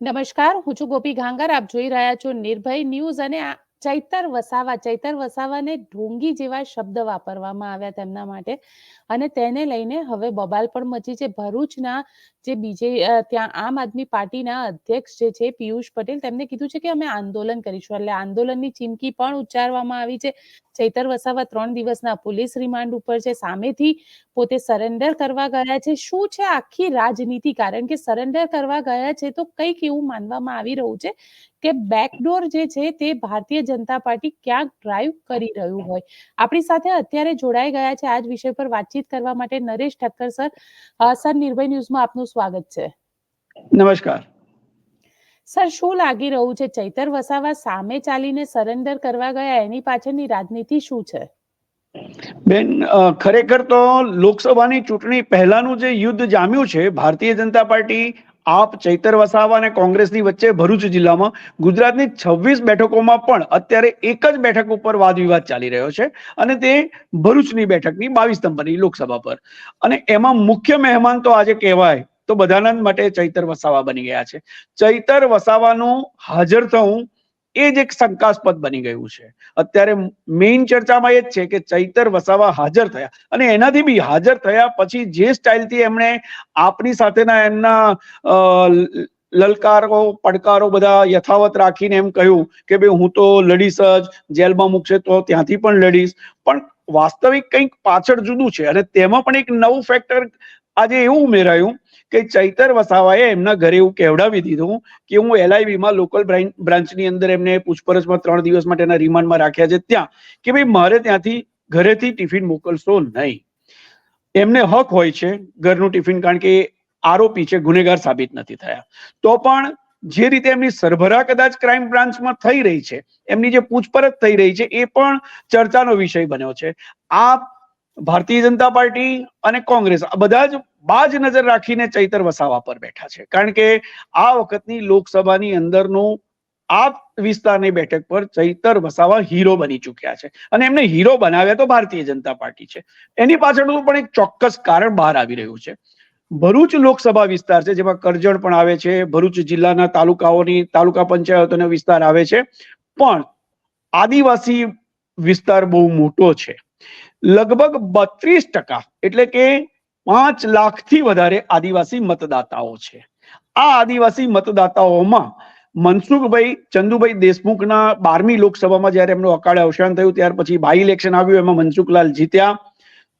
નમસ્કાર, હું છું ગોપી ઘાંગર. આપ જોઈ રહ્યા છો નિર્ભય ન્યૂઝ અને ચૈતર વસાવા. ચૈતર વસાવાને ઢોંગી જેવા શબ્દ વાપરવામાં આવ્યા તેમના માટે અને તેને લઈને હવે બબાલ પણ મચી છે. ભરૂચના જે બીજે ત્યાં આમ આદમી પાર્ટીના અધ્યક્ષ જે છે પિયુષ પટેલ, તેમને કીધું છે કે અમે આંદોલન કરીશું. એટલે આંદોલનની ચીમકી પણ ઉચ્ચારવામાં આવી છે. ચૈતર વસાવા ત્રણ દિવસના પોલીસ રિમાન્ડ ઉપર છે. સામેથી પોતે સરેન્ડર કરવા ગયા છે. શું છે આખી રાજનીતિ? કારણ કે સરેન્ડર કરવા ગયા છે તો કંઈક એવું માનવામાં આવી રહ્યું છે કે બેકડોર જે છે તે ભારતીય જનતા પાર્ટી ક્યાંક ડ્રાઈવ કરી રહ્યું હોય. આપણી સાથે અત્યારે જોડાઈ ગયા છે આજ વિષય પર વાતચીત કરવા માટે નરેશ ઠક્કર સર. સર, નિર્ભય ન્યૂઝમાં આપનું સ્વાગત છે. નમસ્કાર. સર, શું લાગી રહ્યું છે? ચૈતર વસાવા સામે ચાલીને સરેન્ડર કરવા ગયા, એની પાછળની રાજનીતિ શું છે? બેન ખરેખર તો લોકસભાની ચૂંટણી પહેલાનું જે યુદ્ધ જામ્યું છે, ભારતીય જનતા પાર્ટી, આપ, ચૈતર વસાવા અને કોંગ્રેસની વચ્ચે ભરૂચ જિલ્લામાં, ગુજરાતની છવ્વીસ બેઠકોમાં પણ અત્યારે એક જ બેઠક ઉપર વાદ વિવાદ ચાલી રહ્યો છે અને તે ભરૂચની બેઠકની બાવીસ નંબરની લોકસભા પર. અને એમાં મુખ્ય મહેમાન તો આજે કહેવાય તો બધાના માટે ચૈતર વસાવા બની ગયા છે. ચૈતર વસાવાનું હાજર થવું એ જ એક શંકાસ્પદ બની ગયું છે. અત્યારે મેઇન ચર્ચામાં એ જ છે કે ચૈતર વસાવા હાજર થયા અને એનાથી બી હાજર થયા પછી જે સ્ટાઇલથી એમણે આપની સાથેના એમના લલકારો, પડકારો બધા યથાવત રાખીને એમ કહ્યું કે ભાઈ હું તો લડીશ જ, જેલમાં મૂકશે તો ત્યાંથી પણ લડીશ. પણ વાસ્તવિક કંઈક પાછળ જુદું છે અને તેમાં પણ એક નવું ફેક્ટર આજે એવું ઉમેરાયું કે ચૈતર વસાવાએ એમના ઘરે એવું કહેવડાવી દીધું કે હું LIV માં લોકલ બ્રાન્ચની અંદર એમને પૂછપરછમાં ત્રણ દિવસ માટેના રિમાન્ડમાં રાખ્યા છે ત્યાં કે ભાઈ મારે ત્યાંથી ઘરેથી ટિફિન મોકલશો નહીં. એમને હક હોય છે ઘરનું ટિફિન કારણ કે આરોપી છે, ગુનેગાર સાબિત નથી થયા. તો પણ જે રીતે એમની સરભરા કદાચ ક્રાઇમ બ્રાન્ચમાં થઈ રહી છે, એમની જે પૂછપરછ થઈ રહી છે, એ પણ ચર્ચાનો વિષય બન્યો છે. આ ભારતીય જનતા પાર્ટી અને કોંગ્રેસ આ બધા જ બાજ નજર રાખીને ચૈતર વસાવા પર બેઠા છે. કારણ કે આ વખતની લોકસભાની અંદરનું આ વિસ્તારની બેઠક પર ચૈતર વસાવા હીરો બની ચૂક્યા છે. અને એમને હીરો બનાવ્યા તો ભારતીય જનતા પાર્ટી છે. એની પાછળનું પણ એક ચોક્કસ કારણ બહાર આવી રહ્યું છે. ભરૂચ લોકસભા વિસ્તાર છે, જેમાં કરજણ પણ આવે છે, ભરૂચ જિલ્લાના તાલુકાઓની, તાલુકા પંચાયતોનો વિસ્તાર આવે છે. પણ આદિવાસી વિસ્તાર બહુ મોટો છે. લગભગ બત્રીસ ટકા, એટલે કે પાંચ લાખથી વધારે આદિવાસી મતદાતાઓ છે. આ આદિવાસી મતદાતાઓમાં મનસુખભાઈ, ચંદુભાઈ દેશમુખના બારમી લોકસભામાં જ્યારે એમનું અકાળે અવસાન થયું, ત્યાર પછી બાય ઇલેક્શન આવ્યું, એમાં મનસુખલાલ જીત્યા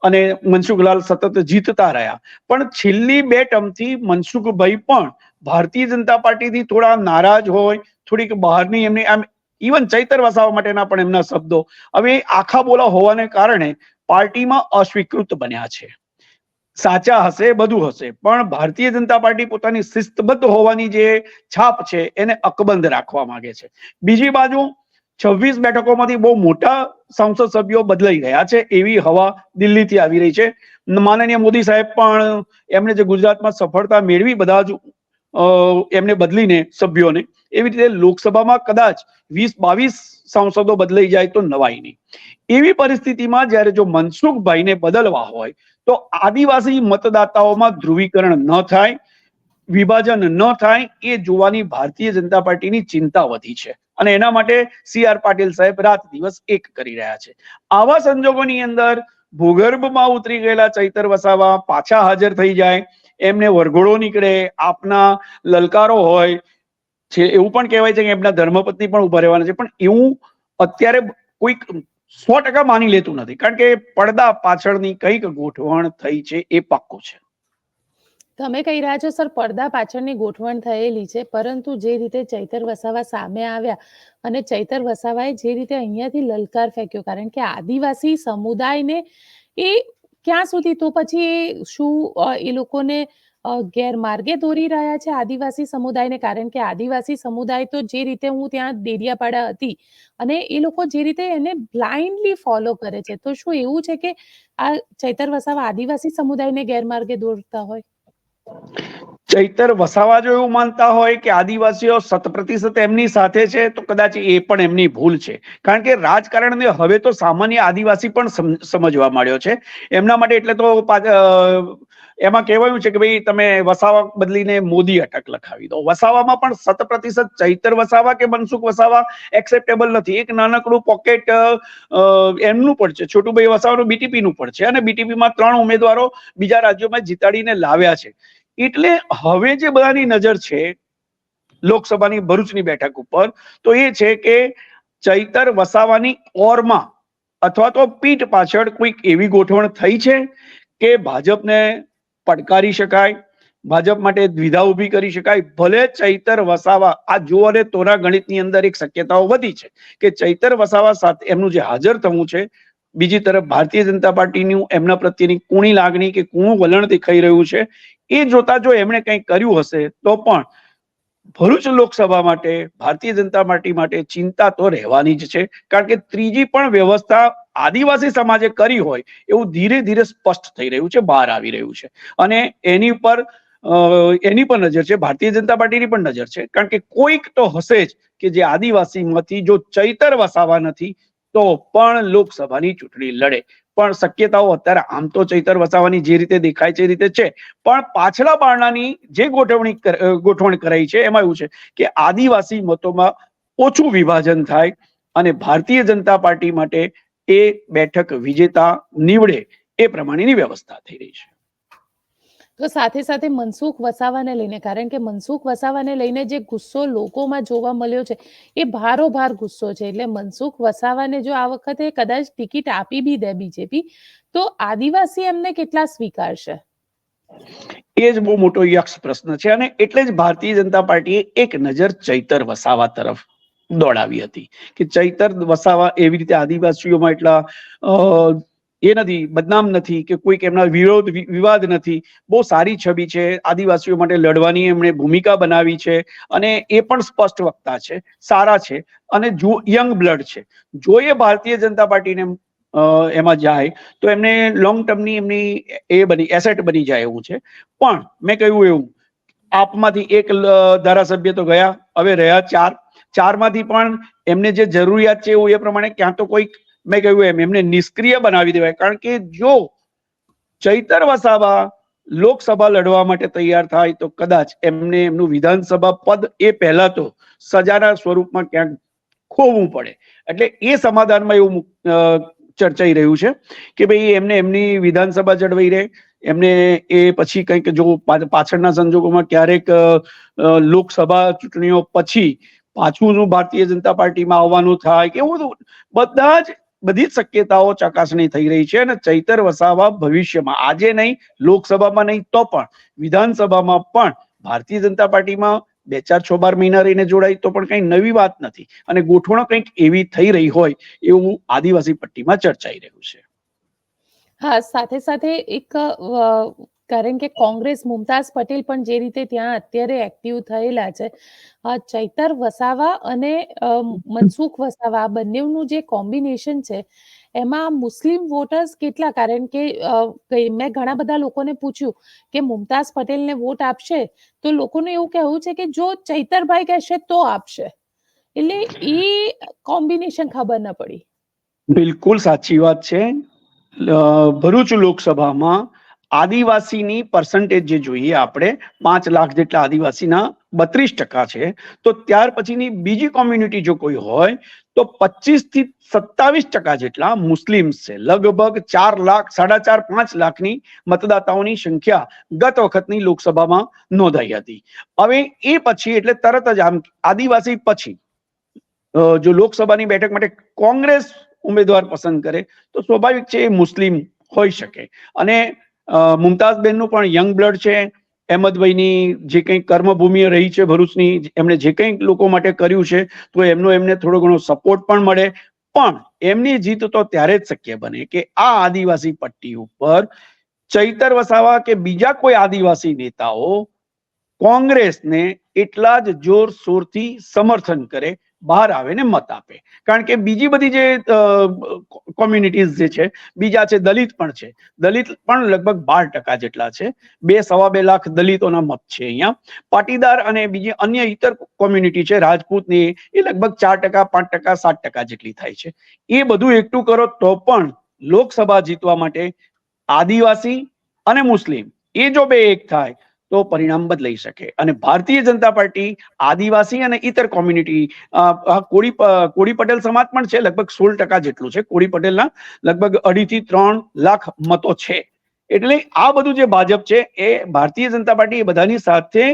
અને મનસુખલાલ સતત જીતતા રહ્યા. પણ છેલ્લી બે ટર્મથી મનસુખભાઈ પણ ભારતીય જનતા પાર્ટીથી થોડા નારાજ હોય, થોડીક બહારની એમની આમ ઇવન ચૈતર વસાવા માટેના પણ એમના શબ્દો હવે આખા બોલા હોવાને કારણે પાર્ટીમાં અસ્વીકૃત બન્યા છે. સાચા હશે, બધું હશે. પણ ભારતીય જનતા પાર્ટી પોતાની શિસ્તબદ્ધ હોવાની જે છાપ છે, એને અકબંધ રાખવા માંગે છે. બીજી બાજુ, છવ્વીસ બેઠકોમાંથી બહુ મોટા સંસદ સભ્યો બદલાઈ રહ્યા છે, એવી હવા દિલ્હીથી આવી રહી છે. માનનીય મોદી સાહેબ પણ એમણે જે ગુજરાતમાં સફળતા મેળવી બધા જ એમને બદલીને સભ્યોને, એવી રીતે લોકસભામાં કદાચ વીસ બાવીસ સાંસદો બદલાઈ જાય તો નવાઈ નહીં. એવી પરિસ્થિતિમાં જ્યારે જો મનસુખભાઈને બદલવા હોય, તો આદિવાસી મતદાતાઓમાં ધ્રુવીકરણ ન થાય, વિભાજન ન થાય, એ જોવાની ભારતીય જનતા પાર્ટીની ચિંતા વધી છે. અને એના માટે સી આર પાટીલ સાહેબ રાત દિવસ એક કરી રહ્યા છે. આવા સંજોગોની અંદર ભૂગર્ભમાં ઉતરી ગયેલા ચૈતર વસાવા પાછા હાજર થઈ જાય, એમને વરઘોડો નીકળે, આપના લલકારો હોય છે, એવું પણ કહેવાય છે કે એમના ધર્મપત્ની પણ ઊભા રહેવાના છે, પણ એવું અત્યારે કોઈક સો ટકા માની લેતું નથી. કારણ કે પડદા પાછળની કંઈક ગોઠવણ થઈ છે, એ પાક્કું છે. તમે કહી રહ્યા છો, સર, પડદા પાછળની ગોઠવણ થયેલી છે, પરંતુ જે રીતે ચૈતર વસાવા સામે આવ્યા અને ચૈતર વસાવાએ જે રીતે અહીંયાથી લલકાર ફેંક્યો, કારણ કે આદિવાસી સમુદાયને એ ક્યાં સુધી, તો પછી શું એ લોકોને ગેરમાર્ગે દોરી રહ્યા છે આદિવાસી સમુદાયને, કારણ કે આદિવાસી સમુદાય તો જે રીતે હું ત્યાં દેરિયાપાડા હતી અને એ લોકો જે રીતે એને બ્લાઇન્ડલી ફોલો કરે છે. તો શું એવું છે કે આ ચૈતર વસાવા આદિવાસી સમુદાયને ગેરમાર્ગે દોરતા હોય? ચૈતર વસાવા જો એવું માનતા હોય કે આદિવાસીઓ શત પ્રતિશત એમની સાથે છે, તો કદાચ એ પણ એમની ભૂલ છે. કારણ કે રાજકારણને હવે તો સામાન્ય આદિવાસી પણ સમજવા માંડ્યો છે. એમના માટે એટલે તો એમાં કહેવાયું છે કે ભાઈ તમે વસાવા બદલીને મોદી અટક લખાવી દો. વસાવામાં પણ સત પ્રતિશત ચૈતર વસાવા કે મનસુખ વસાવા એક્સેપ્ટેબલ નથી. એક નાનકડું પોકેટ એમનું પણ છે. છોટુભાઈ વસાવાનું બીટીપી નું પણ છે અને બીટીપીમાં ત્રણ ઉમેદવારો બીજા રાજ્યોમાં જીતાડીને લાવ્યા છે. એટલે હવે જે બધાની નજર છે લોકસભાની ભરૂચની બેઠક ઉપર, તો એ છે કે ચૈતર વસાવાની ઓરમાં અથવા તો પીઠ પાછળ કોઈક એવી ગોઠવણ થઈ છે કે ભાજપને પડકારી શકાય, ભાજપ માટે દ્વિધા ઊભી કરી શકાય, ભલે ચૈતર વસાવા, આ જો અને તોરા ગણિતની અંદર એક શક્યતાઓ વધી છે કે ચૈતર વસાવા સાથે એમનું જે હાજર થવું છે, બીજી તરફ ભારતીય જનતા પાર્ટીનું એમના પ્રત્યેની કુણી લાગણી કે કુણું વલણ દેખાઈ રહ્યું છે, એ જોતા જો એમણે કંઈક કર્યું હશે, તો પણ ભરૂચ લોકસભા માટે, ભારતીય જનતા પાર્ટી માટે ચિંતા તો રહેવાની જ છે, કારણ કે ત્રીજી પણ વ્યવસ્થા આદિવાસી સમાજે કરી હોય એવું ધીરે ધીરે સ્પષ્ટ થઈ રહ્યું છે, બહાર આવી રહ્યું છે. અને એની પર એની પણ નજર છે, ભારતીય જનતા પાર્ટીની પણ નજર છે. કારણ કે કોઈક તો હશે જ કે જે આદિવાસીમાંથી જો ચૈતર વસાવા નથી, તો પણ લોકસભાની ચૂંટણી લડે. પણ શક્યતાઓ અત્યારે આમ તો ચૈતર વસાવાની જે રીતે દેખાય છે એ રીતે છે. પણ પાછલા બારણાની જે ગોઠવણી ગોઠવણ કરાઈ છે, એમાં એવું છે કે આદિવાસી મતોમાં ઓછું વિભાજન થાય અને ભારતીય જનતા પાર્ટી માટે એ બેઠક વિજેતા નીવડે એ પ્રમાણેની વ્યવસ્થા થઈ રહી છે. તો સાથે સાથે મનસુખ વસાવાને લઈને કારણ કે મનસુખ વસાવાને લઈને જે ગુસ્સો લોકોમાં જોવા મળ્યો છે એ ભારોભાર ગુસ્સો છે. એટલે મનસુખ વસાવાને જો આ વખતે કદાચ ટિકિટ આપી બી દે બીજેપી તો આદિવાસી એમને કેટલા સ્વીકારશે? એ જ બહુ મોટો યક્ષ પ્રશ્ન છે અને એટલે જ ભારતીય જનતા પાર્ટીએ એક નજર ચૈતર વસાવા તરફ દોડાવી હતી. કે ચૈતર વસાવા એવી રીતે આદિવાસીઓમાં એટલા એ નથી, બદનામ નથી કે કોઈક એમના વિરોધ વિવાદ નથી. બહુ સારી છબી છે. આદિવાસીઓ માટે લડવાની એમણે ભૂમિકા બનાવી છે અને એ પણ સ્પષ્ટ વક્તા છે, સારા છે અને જો, યંગ બ્લડ છે. જો એ ભારતીય જનતા પાર્ટીને એમાં જાય, તો એમને લોંગ ટર્મની એમની એ બની એસેટ બની જાય એવું છે. પણ મેં કહ્યું એવું, આપમાંથી એક ધારાસભ્ય તો ગયા, હવે રહ્યા ચાર ચારમાંથી પણ એમને જે જરૂરિયાત છે એવું એ પ્રમાણે ક્યાં તો કોઈક મેં કહ્યું એમ, એમને નિષ્ક્રિય બનાવી દેવાય. કારણ કે જો ચૈતર વસાવા લોકસભા લડવા માટે તૈયાર થાય તો કદાચ એમને એમનું વિધાનસભા પદ એ પહેલા તો સજાના સ્વરૂપમાં ક્યાંક ખોવું પડે. એટલે એ સમાધાનમાં એવું ચર્ચાઈ રહ્યું છે કે ભાઈ એમને એમની વિધાનસભા જળવાઈ રહે. એમને એ પછી કંઈક જો પાછળના સંજોગોમાં ક્યારેક લોકસભા ચૂંટણીઓ પછી પાછું શું ભારતીય જનતા પાર્ટીમાં આવવાનું થાય કે એવું બધા જ બધી જ શક્યતાઓ ચકાસણી થઈ રહી છે અને ચૈતર વસાવા ભવિષ્યમાં. આજે નહીં, લોકસભામાં નહીં, તો પણ વિધાનસભામાં પણ ભારતીય જનતા પાર્ટીમાં બે ચાર છ બાર મહિના રહીને જોડાય તો પણ કઈ નવી વાત નથી. અને ગોઠવણ કંઈક એવી થઈ રહી હોય એવું આદિવાસી પટ્ટીમાં ચર્ચાઈ રહ્યું છે. હા, સાથે સાથે એક કારણ કે કોંગ્રેસ મુમતાઝ પટેલ પણ જે રીતે ત્યાં અત્યારે એક્ટિવ થયેલા છે ચૈતર વસાવા અને મનસુખ વસાવા બંનેનું જે કોમ્બિનેશન છે, એમાં મુસ્લિમ વોટર્સ કેટલા? કારણ કે મેં ઘણા બધા લોકોને પૂછ્યું કે મુમતાઝ પટેલને વોટ આપશે, તો લોકોનું એવું કહેવું છે કે જો ચૈતરભાઈ કહેશે તો આપશે. એટલે એ કોમ્બિનેશન ખબર ન પડી. બિલકુલ સાચી વાત છે. ભરૂચ લોકસભામાં આદિવાસીની પર્સન્ટેજ જે જોઈએ આપણે, પાંચ લાખ જેટલા આદિવાસીના બત્રીસ ટકા છે, તો ત્યાર પછીની બીજી કોમ્યુનિટી જો કોઈ હોય, તો પચીસથી સત્તાવીસ ટકા જેટલા મુસ્લિમ્સ છે. લગભગ ચાર લાખ, સાડા ચાર, પાંચ લાખની મતદાતાઓની સંખ્યા ગત વખતની લોકસભામાં નોંધાઈ હતી. હવે એ પછી, એટલે તરત જ આમ આદિવાસી પછી જો લોકસભાની બેઠક માટે કોંગ્રેસ ઉમેદવાર પસંદ કરે, તો સ્વાભાવિક છે એ મુસ્લિમ હોઈ શકે. અને મુમતાઝબેનનું પણ યંગ બ્લડ છે. અહેમદભાઈની જે કંઈ કર્મભૂમિ રહી છે ભરૂચની, એમણે જે કંઈ લોકો માટે કર્યું છે, તો એમનો એમને થોડો ઘણો સપોર્ટ પણ મળે. પણ એમની જીત તો ત્યારે જ શક્ય બને કે આ આદિવાસી પટ્ટી ઉપર ચૈતર વસાવા કે બીજા કોઈ આદિવાસી નેતાઓ કોંગ્રેસને એટલા જ જોરશોરથી સમર્થન કરે બહાર આવે ને મત આપે. કારણ કે બીજી બધી જે કોમ્યુનિટીઝ જે છે, બીજા છે દલિત પણ છે. દલિત પણ લગભગ બાર ટકા જેટલા છે. બે સવા બે લાખ દલિતોના મત છે અહીંયા. પાટીદાર અને બીજી અન્ય ઇતર કોમ્યુનિટી છે, રાજપૂતની, એ લગભગ ચાર ટકા, પાંચ ટકા, સાત ટકા જેટલી થાય છે. એ બધું એકઠું કરો તો પણ લોકસભા જીતવા માટે આદિવાસી અને મુસ્લિમ, એ જો બે એક થાય તો પરિણામ બદલાઈ શકે. અને ભારતીય જનતા પાર્ટી, આદિવાસી અને ઇતર કોમ્યુનિટી કોળી કોળી પટેલ સમાજ પણ છે, લગભગ સોળ ટકા જેટલું છે. કોળી પટેલના લગભગ અઢીથી ત્રણ લાખ મતો છે. એટલે આ બધું જે ભાજપ છે, એ ભારતીય જનતા પાર્ટી એ બધાની સાથે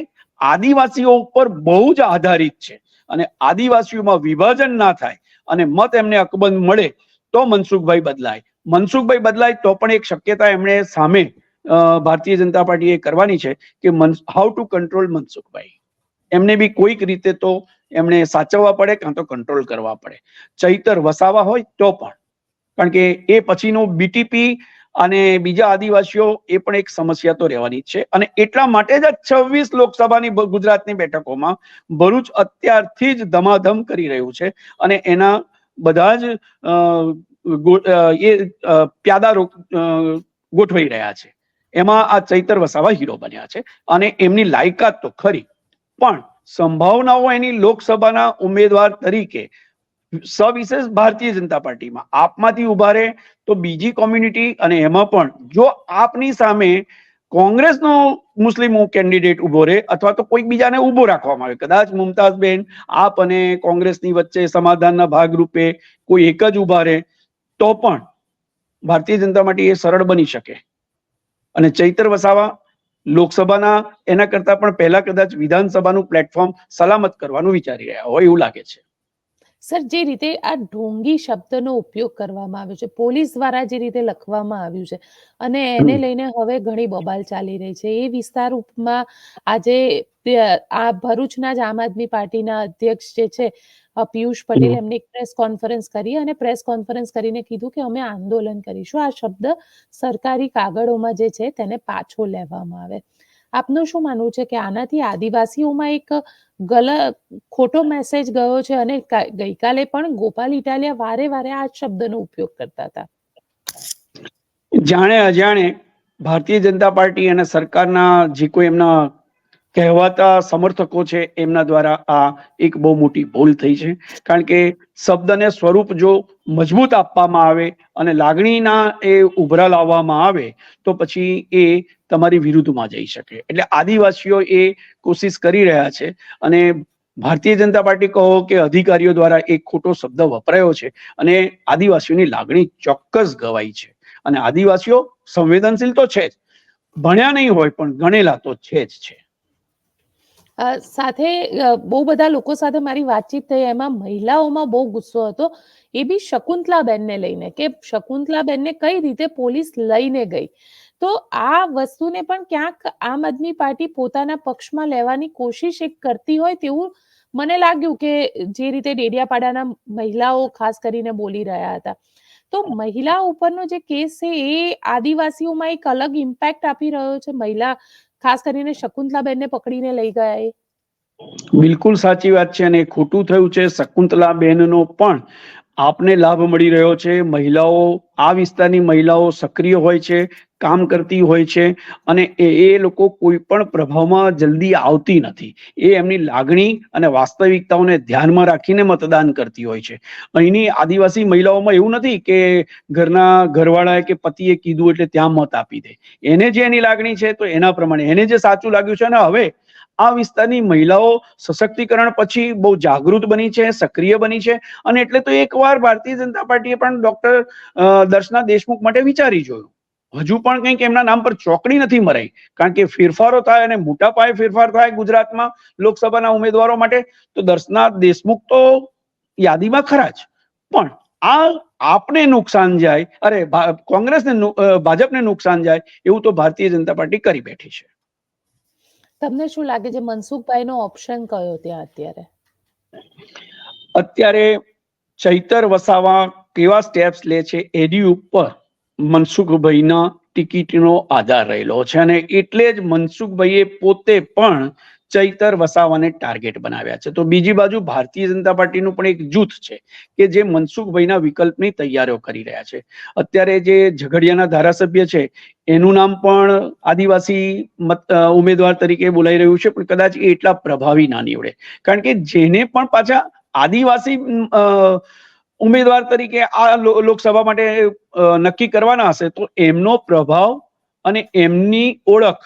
આદિવાસીઓ ઉપર બહુ જ આધારિત છે. અને આદિવાસીઓમાં વિભાજન ના થાય અને મત એમને અકબંધ મળે, તો મનસુખભાઈ બદલાય. મનસુખભાઈ બદલાય તો પણ એક શક્યતા એમણે સામે ભારતીય જનતા પાર્ટીએ કરવાની છે કે હાઉ ટુ કંટ્રોલ મનસુખભાઈ એમને બી કોઈક રીતે તો એમને સાચવવા પડે કાં તો કંટ્રોલ કરવા પડે. ચૈતર વસાવા હોય તો પણ. કારણ કે એ પછીનું બીટીપી અને બીજા આદિવાસીઓ એ પણ એક સમસ્યા તો રહેવાની છે. અને એટલા માટે જ છવ્વીસ લોકસભાની ગુજરાતની બેઠકોમાં ભરૂચ અત્યારથી જ ધમાધમ કરી રહ્યું છે. અને એના બધા જ એ પ્યાદા ગોઠવાઈ રહ્યા છે. એમાં આ ચૈતર વસાવા હીરો બન્યા છે અને એમની લાયકાત તો ખરી, પણ સંભાવનાઓ એની લોકસભાના ઉમેદવાર તરીકે સવિશેષ ભારતીય જનતા પાર્ટીમાં આપમાંથી ઊભા રહે તો બીજી કોમ્યુનિટી અને એમાં પણ જો આપની સામે કોંગ્રેસનો મુસ્લિમ કેન્ડિડેટ ઊભો રહે અથવા તો કોઈક બીજાને ઊભો રાખવામાં આવે, કદાચ મુમતાઝબેન આપ અને કોંગ્રેસની વચ્ચે સમાધાનના ભાગરૂપે કોઈ એક જ ઊભા રહે, તો પણ ભારતીય જનતા પાર્ટી એ સરળ બની શકે. અને ચૈતર વસાવા લોકસભાના એના કરતા પણ પહેલા કદાચ વિધાનસભાનું પ્લેટફોર્મ સલામત કરવાનું વિચારી રહ્યા હોય એવું લાગે છે. સર જે રીતે આ ઢોંગી શબ્દનો ઉપયોગ કરવામાં આવ્યો છે પોલીસ દ્વારા જે રીતે લખવામાં આવ્યું છે અને એને લઈને હવે ઘણી બબાલ ચાલી રહી છે. એ વિસ્તારમાં આજે આ ભરૂચના જ આમ આદમી પાર્ટીના અધ્યક્ષ જે છે પિયુષ પટેલ એમને એક પ્રેસ કોન્ફરન્સ કરી અને પ્રેસ કોન્ફરન્સ કરીને કીધું કે અમે આંદોલન કરીશું. આ શબ્દ સરકારી કાગળોમાં જે છે તેને પાછો લેવામાં આવે. આપનું શું માનવું છે કે આનાથી આદિવાસીઓમાં એક ગલ ખોટો મેસેજ ગયો છે અને ગઈકાલે પણ ગોપાલ ઇટાલિયા વારે વારે આ શબ્દનો ઉપયોગ કરતા હતા? જાણે અજાણે ભારતીય જનતા પાર્ટી અને સરકારના જે કોઈ એમના કહેવાતા સમર્થકો છે એમના દ્વારા આ એક બહુ મોટી ભૂલ થઈ છે. કારણ કે શબ્દને સ્વરૂપ જો મજબૂત આપવામાં આવે અને લાગણીના એ ઉભરા લાવવામાં આવે, તો પછી એ તમારી વિરુદ્ધમાં જઈ શકે. એટલે આદિવાસીઓ એ કોશિશ કરી રહ્યા છે અને ભારતીય જનતા પાર્ટી કહો કે અધિકારીઓ દ્વારા એક ખોટો શબ્દ વપરાયો છે અને આદિવાસીઓની લાગણી ચોક્કસ ગવાઈ છે. અને આદિવાસીઓ સંવેદનશીલ તો છે જ. ભણ્યા નહીં હોય પણ ગણેલા તો છે જ છે. સાથે બહુ બધા લોકો સાથે મારી વાતચીત થઈ. એમાં મહિલાઓમાં બહુ ગુસ્સો હતો. એ બી શકુંતલાબેનને લઈને કે શકુંતલાબેનને કઈ રીતે પોલીસ લઈને ગઈ? તો આ વસ્તુને પણ ક્યાંક આમ આદમી પાર્ટી પોતાના પક્ષમાં લેવાની કોશિશ એક કરતી હોય તેવું મને લાગ્યું કે જે રીતે ડેડિયાપાડાના મહિલાઓ ખાસ કરીને બોલી રહ્યા હતા. તો મહિલા ઉપરનો જે કેસ છે એ આદિવાસીઓમાં એક અલગ ઇમ્પેક્ટ આપી રહ્યો છે. મહિલા ખાસ કરીને શકુંતલાબેનને પકડીને લઈ ગયા એ. બિલકુલ સાચી વાત છે અને ખોટું થયું છે શકુંતલા બહેનનો પણ. આપને લાભ મળી રહ્યો છે. મહિલાઓ, આ વિસ્તારની મહિલાઓ સક્રિય હોય છે, કામ કરતી હોય છે અને એ એ લોકો કોઈ પણ પ્રભાવમાં જલ્દી આવતી નથી. એ એમની લાગણી અને વાસ્તવિકતાઓને ધ્યાનમાં રાખીને મતદાન કરતી હોય છે. અહીંની આદિવાસી મહિલાઓમાં એવું નથી કે ઘરના ઘરવાળાએ કે પતિએ કીધું એટલે ત્યાં મત આપી દે. એને જે એની લાગણી છે તો એના પ્રમાણે. એને જે સાચું લાગ્યું છે ને હવે આ વિસ્તારની મહિલાઓ સશક્તિકરણ પછી બહુ જાગૃત બની છે, સક્રિય બની છે અને એટલે તો એકવાર ભારતીય જનતા પાર્ટીએ પણ ડોક્ટર દર્શના દેશમુખ માટે વિચારી જોયું. હજુ પણ કંઈક એમના નામ પર ચોકડી નથી મરાઈ, કારણ કે ફેરફારો થાય અને મોટા પાયે ફેરફાર થાય ગુજરાતમાં લોકસભાના ઉમેદવારો માટે, તો દર્શના દેશમુખ તો યાદીમાં ખરા જ. પણ આ આપને નુકસાન જાય, અરે કોંગ્રેસને ભાજપને નુકસાન જાય, એવું તો ભારતીય જનતા પાર્ટી કરી બેઠી છે. તમને શું લાગે છે, મનસુખભાઈનો ઓપ્શન કયો ત્યાં અત્યારે? અત્યારે ચૈતર વસાવા કેવા સ્ટેપ્સ લે છે, એની ઉપર મનસુખભાઈના ટિકિટનો આધાર રહેલો છે અને એટલે જ મનસુખભાઈએ પોતે પણ ચૈતર વસાવાને ટાર્ગેટ બનાવ્યા છે. તો બીજી બાજુ ભારતીય જનતા પાર્ટીનું પણ એક જૂથ છે કે જે મનસુખભાઈના વિકલ્પની તૈયારીઓ કરી રહ્યા છે. અત્યારે જે ઝઘડિયાના ધારાસભ્ય છે, એનું નામ પણ આદિવાસી ઉમેદવાર તરીકે બોલાઈ રહ્યું છે, પણ કદાચ એ એટલા પ્રભાવી ના નીવડે. કારણ કે જેને પણ પાછા આદિવાસી ઉમેદવાર તરીકે આ લોકસભા માટે નક્કી કરવાના હશે, તો એમનો પ્રભાવ અને એમની ઓળખ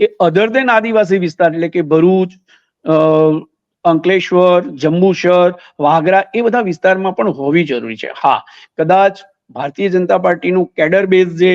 એ અધર દેન આદિવાસી વિસ્તાર, એટલે કે ભરૂચ અંકલેશ્વર જંબુસર વાગરા, એ બધા વિસ્તારમાં પણ હોવી જરૂરી છે. હા, કદાચ ભારતીય જનતા પાર્ટીનું કેડર બેઝ જે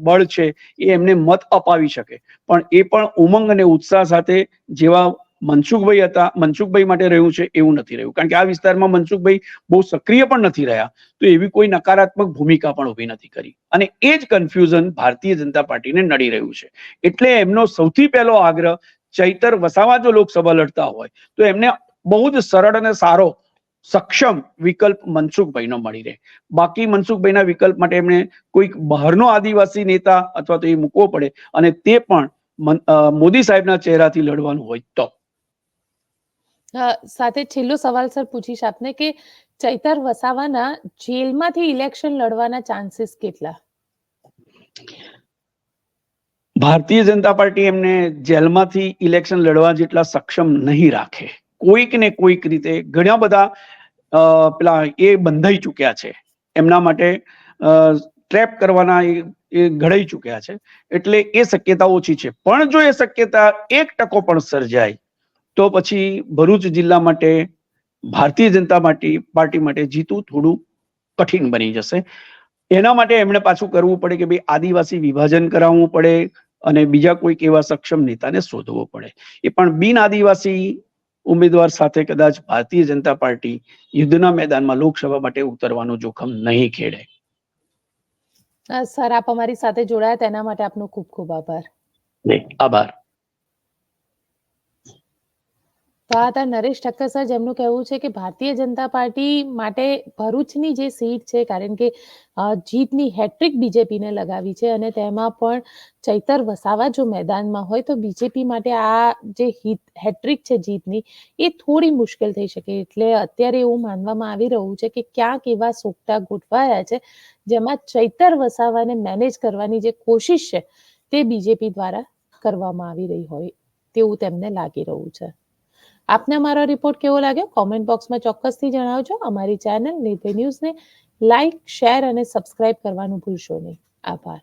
બળ છે, એ એમને મત અપાવી શકે. પણ એ પણ ઉમંગ અને ઉત્સાહ સાથે જેવા મનસુખભાઈ હતા, મનસુખભાઈ માટે રહ્યું છે એવું નથી રહ્યું. કારણ કે આ વિસ્તારમાં મનસુખભાઈ બહુ સક્રિય પણ નથી રહ્યા, તો એવી કોઈ નકારાત્મક ભૂમિકા પણ ઊભી નથી કરી. અને એ જ કન્ફ્યુઝન ભારતીય જનતા પાર્ટીને નડી રહ્યું છે. એટલે એમનો સૌથી પહેલો આગ્રહ, ચૈતર વસાવા જો લોકસભા લડતા હોય, તો એમને બહુ જ સરળ અને સારો, સક્ષમ વિકલ્પ મનસુખભાઈનો મળી રહે. બાકી મનસુખભાઈના વિકલ્પ માટે એમણે કોઈક બહારનો આદિવાસી નેતા અથવા તો એ મૂકવો પડે અને તે પણ મોદી સાહેબના ચહેરાથી લડવાનું હોય તો. સાથે છેલ્લો સવાલ, સર, પૂછીશ આપને કે ચૈતર વસાવાના જેલમાંથી ઇલેક્શન લડવાના ચાન્સીસ કેટલા? ભારતીય જનતા પાર્ટી એમને જેલમાંથી ઇલેક્શન લડવા જેટલા સક્ષમ નહીં રાખે. કોઈક ને કોઈક રીતે ઘણા બધા પેલા એ બંધાઈ ચૂક્યા છે. એમના માટે ટ્રેપ કરવાના એ ઘડાઈ ચૂક્યા છે. એટલે એ શક્યતા ઓછી છે. પણ જો એ શક્યતા એક ટકો પણ સર્જાય તો પછી ભરૂચ જિલ્લા માટે ભારતીય જનતા પાર્ટી માટે જીતવું થોડું કઠિન બની જશે. એના માટે એમણે પાછું કરવું પડે કે ભાઈ આદિવાસી વિભાજન કરાવવું પડે અને બીજા કોઈક એવા સક્ષમ નેતાને શોધવો પડે. એ પણ બિન આદિવાસી ઉમેદવાર સાથે કદાચ ભારતીય જનતા પાર્ટી યુદ્ધના મેદાનમાં લોકસભા માટે ઉતરવાનું જોખમ નહીં ખેડે. સર આપ અમારી સાથે જોડાયા તેના માટે આપનો ખૂબ ખૂબ આભાર. આભાર. તો આ હતા નરેશ ઠક્કર સર જેમનું કહેવું છે કે ભારતીય જનતા પાર્ટી માટે ભરૂચની જે સીટ છે, કારણ કે જીતની હેટ્રિક બીજેપીને લગાવી છે અને તેમાં પણ ચૈતર વસાવા જો મેદાનમાં હોય તો બીજેપી માટે આ જે હેટ્રિક છે જીતની, એ થોડી મુશ્કેલ થઈ શકે. એટલે અત્યારે એવું માનવામાં આવી રહ્યું છે કે ક્યાંક એવા સોગટા ગોઠવાયા છે જેમાં ચૈતર વસાવાને મેનેજ કરવાની જે કોશિશ છે તે બીજેપી દ્વારા કરવામાં આવી રહી હોય તેવું તેમને લાગી રહ્યું છે. આપને અમારો રિપોર્ટ કેવો લાગ્યો? કોમેન્ટ બોક્સમાં ચોક્કસથી જણાવજો. અમારી ચેનલ નીતિ ન્યૂઝને લાઇક શેર અને સબસ્ક્રાઇબ કરવાનું ભૂલશો નહીં. આભાર.